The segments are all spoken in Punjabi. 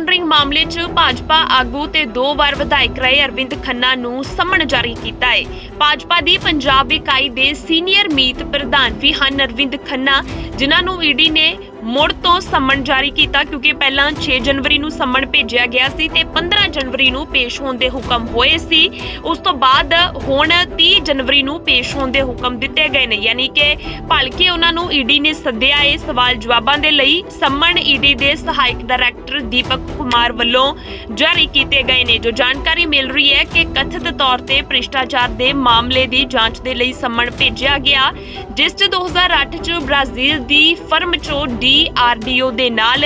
ਲਾਂਡਰਿੰਗ ਮਾਮਲੇ 'ਚ ਭਾਜਪਾ ਆਗੂ ਤੇ ਦੋ ਵਾਰ ਵਿਧਾਇਕ ਰਹੇ ਅਰਵਿੰਦ ਖੰਨਾ ਨੂੰ ਸੰਮਣ ਜਾਰੀ ਕੀਤਾ ਹੈ। ਭਾਜਪਾ ਦੀ ਪੰਜਾਬ ਇਕਾਈ ਦੇ ਸੀਨੀਅਰ ਮੀਤ ਪ੍ਰਧਾਨ ਵੀ ਹਨ ਅਰਵਿੰਦ ਖੰਨਾ, ਜਿਨ੍ਹਾਂ ਨੂੰ ਈਡੀ ਨੇ ਮੁੜ ਤੋਂ ਸੰਮਣ ਜਾਰੀ ਕੀਤਾ ਕਿਉਂਕਿ ਪਹਿਲਾਂ 6 ਜਨਵਰੀ ਨੂੰ ਸੰਮਣ ਭੇਜਿਆ ਗਿਆ ਸੀ ਤੇ 15 ਜਨਵਰੀ ਨੂੰ ਪੇਸ਼ ਹੋਣ ਦੇ ਹੁਕਮ ਹੋਏ ਸੀ। ਉਸ ਤੋਂ ਬਾਅਦ ਹੁਣ 30 ਜਨਵਰੀ ਨੂੰ ਪੇਸ਼ ਹੋਣ ਦੇ ਹੁਕਮ ਦਿੱਤੇ ਗਏ ਨੇ। ਯਾਨੀ ਕਿ ਭਲਕੇ ਉਹਨਾਂ ਨੂੰ ਈਡੀ ਨੇ ਸੱਦਿਆ ਹੈ ਸਵਾਲ ਜਵਾਬਾਂ ਦੇ ਲਈ। ਸੰਮਣ ਈਡੀ ਦੇ ਸਹਾਇਕ ਡਾਇਰੈਕਟਰ ਦੀਪਕ ਕੁਮਾਰ ਵੱਲੋਂ ਜਾਰੀ ਕੀਤੇ ਗਏ ਨੇ। ਜੋ ਜਾਣਕਾਰੀ ਮਿਲ ਰਹੀ ਹੈ ਕਿ ਕਥਿਤ ਤੌਰ ਤੇ ਭ੍ਰਿਸ਼ਟਾਚਾਰ ਦੇ ਮਾਮਲੇ ਦੀ ਜਾਂਚ ਦੇ ਲਈ ਸੰਮਣ ਭੇਜਿਆ ਗਿਆ, ਜਿਸ 'ਚ 2008 'ਚ ਬ੍ਰਾਜ਼ੀਲ ਦੀ ਫਰਮ ਡੀ ਡੀਆਰਡੀਓ ਦੇ ਨਾਲ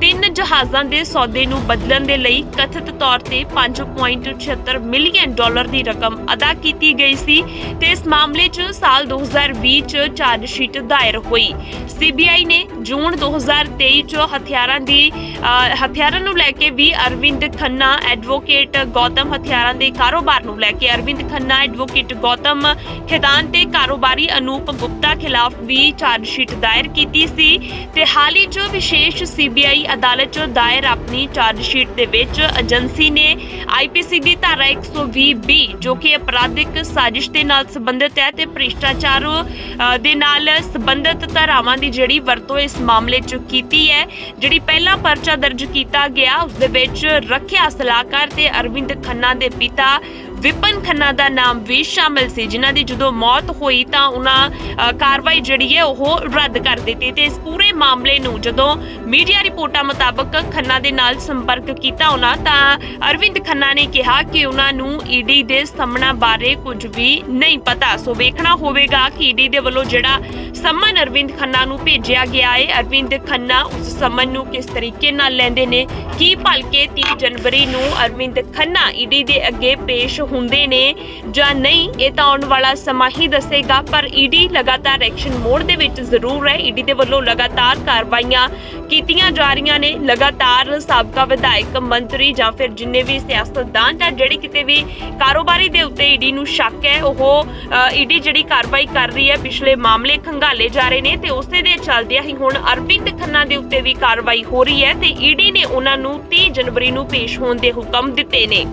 ਤਿੰਨ ਜਹਾਜ਼ਾਂ ਦੇ ਸੌਦੇ ਨੂੰ ਬਦਲਣ ਦੇ ਲਈ ਕਥਿਤ ਤੌਰ ਤੇ 5.76 ਮਿਲੀਅਨ ਡਾਲਰ ਦੀ ਰਕਮ ਅਦਾ ਕੀਤੀ ਗਈ ਸੀ ਤੇ ਇਸ ਮਾਮਲੇ 'ਚ ਸਾਲ 2020 'ਚ ਚਾਰਜ ਸ਼ੀਟ ਦਾਇਰ ਹੋਈ। ਸੀਬੀਆਈ ਨੇ ਜੂਨ 2023 'ਚ ਹਥਿਆਰਾਂ ਦੀ ਹਥਿਆਰਾਂ ਨੂੰ ਲੈ ਕੇ ਵੀ ਅਰਵਿੰਦ ਖੰਨਾ, ਐਡਵੋਕੇਟ ਗੌਤਮ ਹਥਿਆਰਾਂ ਦੇ ਕਾਰੋਬਾਰ ਨੂੰ ਲੈ ਕੇ ਅਰਵਿੰਦ ਖੰਨਾ, ਐਡਵੋਕੇਟ ਗੌਤਮ ਖੇਤਾਨ ਤੇ ਕਾਰੋਬਾਰੀ ਅਨੂਪ ਗੁਪਤਾ ਖਿਲਾਫ ਵੀ ਚਾਰਜ ਸ਼ੀਟ ਦਾਇਰ ਕੀਤੀ ਸੀ ਤੇ ਹਾਲ ਹੀ 'ਚ ਵਿਸ਼ੇਸ਼ ਸੀਬੀਆਈ ਅਦਾਲਤ 'ਚ ਦਾਇਰ ਆਪਣੀ ਚਾਰਜ ਸ਼ੀਟ ਦੇ ਵਿੱਚ ਏਜੰਸੀ ਨੇ ਆਈਪੀਸੀ ਦੀ ਧਾਰਾ 120 ਬੀ ਜੋ ਕਿ ਅਪਰਾਧਿਕ ਸਾਜ਼ਿਸ਼ ਦੇ ਨਾਲ ਸੰਬੰਧਿਤ ਹੈ ਤੇ ਭ੍ਰਿਸ਼ਟਾਚਾਰ ਦੇ ਨਾਲ ਸੰਬੰਧਿਤ ਧਾਰਾਵਾਂ ਦੀ ਜਿਹੜੀ ਵਰਤੋਂ ਇਸ ਮਾਮਲੇ 'ਚ ਕੀਤੀ ਹੈ, ਜਿਹੜੀ ਪਹਿਲਾ ਪਰਚਾ ਦਰਜ ਕੀਤਾ ਗਿਆ ਉਸ ਦੇ ਵਿੱਚ ਰੱਖਿਆ ਸਲਾਹਕਾਰ ਤੇ ਅਰਵਿੰਦ ਖੰਨਾ ਦੇ ਪਿਤਾ ਵਿਪਨ ਖੰਨਾ ਦਾ ਨਾਮ ਵੀ ਸ਼ਾਮਿਲ ਸੀ, ਜਿਨ੍ਹਾਂ ਦੀ ਜਦੋਂ ਮੌਤ ਹੋਈ ਤਾਂ ਉਹਨਾਂ ਕਾਰਵਾਈ ਜਿਹੜੀ ਹੈ ਉਹ ਰੱਦ ਕਰ ਦਿੱਤੀ ਤੇ ਇਸ ਪੂਰੇ ਮਾਮਲੇ ਨੂੰ ਜਦੋਂ ਮੀਡੀਆ ਰਿਪੋਰਟਾਂ ਮੁਤਾਬਕ ਖੰਨਾ ਦੇ ਨਾਲ ਸੰਪਰਕ ਕੀਤਾ ਉਹਨਾਂ, ਤਾਂ ਅਰਵਿੰਦ ਖੰਨਾ ਨੇ ਕਿਹਾ ਕਿ ਉਹਨਾਂ ਨੂੰ ਈਡੀ ਦੇ ਸਾਹਮਣਾ ਬਾਰੇ ਕੁਝ ਵੀ ਨਹੀਂ ਪਤਾ। ਸੋ ਵੇਖਣਾ ਹੋਵੇਗਾ ਕਿ ਈਡੀ ਦੇ ਵੱਲੋਂ ਜਿਹੜਾ ਸਮਨ ਅਰਵਿੰਦ ਖੰਨਾ ਨੂੰ ਭੇਜਿਆ ਗਿਆ ਹੈ ਅਰਵਿੰਦ ਖੰਨਾ ਉਸ ਸਮਨ ਨੂੰ ਕਿਸ ਤਰੀਕੇ ਨਾਲ ਲੈਂਦੇ ਨੇ, ਕੀ ਭਲਕੇ 30 ਜਨਵਰੀ ਨੂੰ ਅਰਵਿੰਦ ਖੰਨਾ ਈਡੀ ਦੇ ਅੱਗੇ ਪੇਸ਼ ਹੁੰਦੇ ਨੇ ਜਾਂ ਨਹੀਂ, ਇਹ ਤਾਂ ਆਉਣ ਵਾਲਾ ਸਮਾਂ ਹੀ ਦੱਸੇਗਾ, ਪਰ ਈਡੀ ਲਗਾਤਾਰ ਐਕਸ਼ਨ ਮੋਡ ਦੇ ਵਿੱਚ ਜ਼ਰੂਰ ਹੈ। ਈਡੀ ਦੇ ਵੱਲੋਂ ਲਗਾਤਾਰ ਕਾਰਵਾਈਆਂ ਕੀਤੀਆਂ ਜਾ ਰਹੀਆਂ ਨੇ। ਲਗਾਤਾਰ ਸਾਬਕਾ ਵਿਧਾਇਕ, ਮੰਤਰੀ ਜਾਂ ਫਿਰ ਜਿੰਨੇ ਵੀ ਸਿਆਸਤਦਾਨ ਜਾਂ ਜਿਹੜੀ ਕਿਤੇ ਵੀ ਕਾਰੋਬਾਰੀ ਦੇ ਉੱਤੇ ਈਡੀ ਨੂੰ ਸ਼ੱਕ ਹੈ, ਉਹ ਈਡੀ ਜਿਹੜੀ ਕਾਰਵਾਈ ਕਰ ਰਹੀ ਹੈ, ਪਿਛਲੇ ਮਾਮਲੇ ਖੰਗਾਲੇ ਜਾ ਰਹੇ ਨੇ ਤੇ ਉਸੇ ਦੇ ਚੱਲਦਿਆਂ ਹੀ ਹੁਣ ਅਰਵਿੰਦ ਖੰਨਾ ਦੇ ਉੱਤੇ ਵੀ ਕਾਰਵਾਈ ਹੋ ਰਹੀ ਹੈ ਤੇ ਈਡੀ ਨੇ ਉਹਨਾਂ ਨੂੰ 30 ਜਨਵਰੀ ਨੂੰ ਪੇਸ਼ ਹੋਣ ਦੇ ਹੁਕਮ ਦਿੱਤੇ ਨੇ।